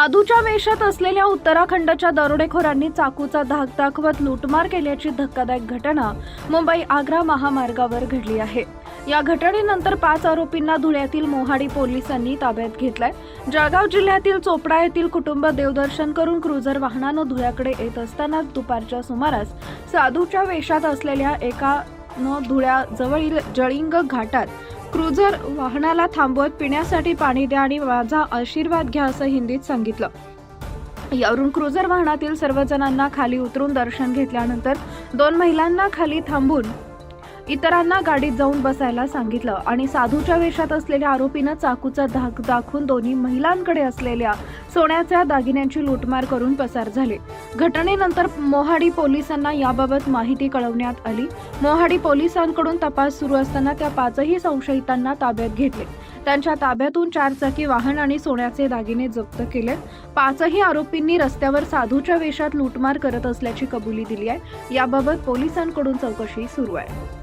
साधूच्या वेशात असलेल्या उत्तराखंडच्या दरोडेखोरांनी चाकूचा धाक दाखवत लूटमार केल्याची धक्कादायक घटना मुंबई आग्रा महामार्गावर घडली आहे. या घटनेनंतर पाच आरोपींना धुळ्यातील मोहाडी पोलिसांनी ताब्यात घेतलाय. जळगाव जिल्ह्यातील चोपडा येथील कुटुंब देवदर्शन करून क्रुझर वाहनानं धुळ्याकडे येत असताना दुपारच्या सुमारास साधूच्या वेशात असलेल्या एका न धुळ्याजवळील जळिंग घाटात क्रुझर वाहनाला थांबवत पिण्यासाठी पाणी द्या आणि माझा आशीर्वाद घ्या असं हिंदीत सांगितलं. यावरून क्रुझर वाहनातील सर्वजणांना खाली उतरून दर्शन घेतल्यानंतर दोन महिलांना खाली थांबून इतरांना गाडीत जाऊन बसायला सांगितलं आणि साधूच्या वेशात असलेल्या आरोपीनं चाकूचा धाक दाखवून दोन्ही महिलांकडे असलेल्या सोन्याच्या दागिन्यांची लूटमार करून पसार झाले. घटनेनंतर मोहाडी पोलिसांना याबाबत माहिती कळवण्यात आली. मोहाडी पोलिसांकडून तपास सुरू असताना त्या पाचही संशयितांना ताब्यात घेतले. त्यांच्या ताब्यातून चारचाकी वाहन आणि सोन्याचे दागिने जप्त केले. पाचही आरोपींनी रस्त्यावर साधूच्या वेशात लूटमार करत असल्याची कबुली दिली आहे. याबाबत पोलिसांकडून चौकशी सुरू आहे.